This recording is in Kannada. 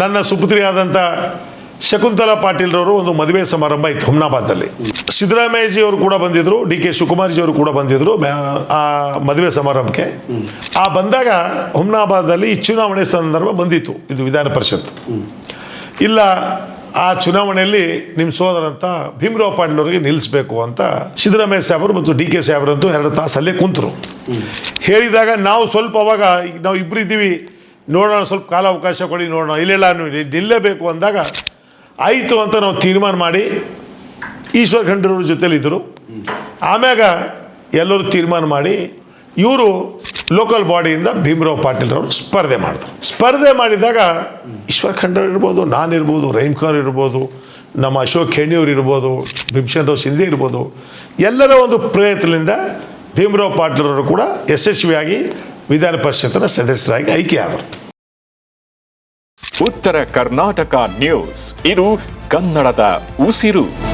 ನನ್ನ ಸುಪುತ್ರಿಯಾದಂಥ ಶಕುಂತಲಾ ಪಾಟೀಲ್ರವರು ಒಂದು ಮದುವೆ ಸಮಾರಂಭ ಇತ್ತು ಹುಮ್ನಾಬಾದಲ್ಲಿ ಸಿದ್ದರಾಮಯ್ಯಜಿ ಅವರು ಕೂಡ ಬಂದಿದ್ದರು ಡಿ ಕೆ ಶಿವಕುಮಾರ್ಜಿ ಅವರು ಕೂಡ ಬಂದಿದ್ದರು ಆ ಮದುವೆ ಸಮಾರಂಭಕ್ಕೆ. ಆ ಬಂದಾಗ ಹುಮ್ನಾಬಾದಲ್ಲಿ ಈ ಚುನಾವಣೆ ಸಂದರ್ಭ ಬಂದಿತ್ತು, ಇದು ವಿಧಾನ ಪರಿಷತ್. ಇಲ್ಲ, ಆ ಚುನಾವಣೆಯಲ್ಲಿ ನಿಮ್ಮ ಸೋದರಂತ ಭೀಮರಾವ್ ಪಾಟೀಲ್ ಅವರಿಗೆ ನಿಲ್ಲಿಸಬೇಕು ಅಂತ ಸಿದ್ದರಾಮಯ್ಯ ಸಾಹೇಬರು ಮತ್ತು ಡಿ ಕೆ ಸಾಹೇಬರಂತೂ ಎರಡು ತಾಸಲ್ಲೇ ಕುಂತರು. ಹೇಳಿದಾಗ ನಾವು ಸ್ವಲ್ಪ ಅವಾಗ ನಾವು ಇಬ್ಬರು ಇದ್ದೀವಿ ನೋಡೋಣ, ಸ್ವಲ್ಪ ಕಾಲಾವಕಾಶ ಕೊಡಿ, ನೋಡೋಣ. ಇಲ್ಲೆಲ್ಲ ನೀವು ನಿಲ್ಲೇಬೇಕು ಅಂದಾಗ ಆಯಿತು ಅಂತ ನಾವು ತೀರ್ಮಾನ ಮಾಡಿ ಈಶ್ವರ್ ಖಂಡ್ರವ್ರ ಜೊತೆಲಿದ್ದರು ಆಮ್ಯಾಗ ಎಲ್ಲರೂ ತೀರ್ಮಾನ ಮಾಡಿ ಇವರು ಲೋಕಲ್ ಬಾಡಿಯಿಂದ ಭೀಮರಾವ್ ಪಾಟೀಲ್ರವರು ಸ್ಪರ್ಧೆ ಮಾಡಿದ್ರು. ಸ್ಪರ್ಧೆ ಮಾಡಿದಾಗ ಈಶ್ವರ್ ಖಂಡ್ರವ್ರು ಇರ್ಬೋದು ನಾನಿರ್ಬೋದು ರಹೀಮ್ ಖಾನ್ ಇರ್ಬೋದು, ನಮ್ಮ ಅಶೋಕ್ ಖೇಣಿಯವ್ರು ಇರ್ಬೋದು ಭೀಮಸೇನ್ ರಾವ್ ಸಿಂಧಿ ಇರ್ಬೋದು, ಎಲ್ಲರ ಒಂದು ಪ್ರಯತ್ನದಿಂದ ಭೀಮರಾವ್ ಪಾಟೀಲ್ರವರು ಕೂಡ ಯಶಸ್ವಿಯಾಗಿ ವಿಧಾನ ಪರಿಷತ್ನ ಸದಸ್ಯರಾಗಿ ಆಯ್ಕೆಯಾದರು. ಉತ್ತರ ಕರ್ನಾಟಕ ನ್ಯೂಸ್. ಇದು ಕನ್ನಡದ ಉಸಿರು.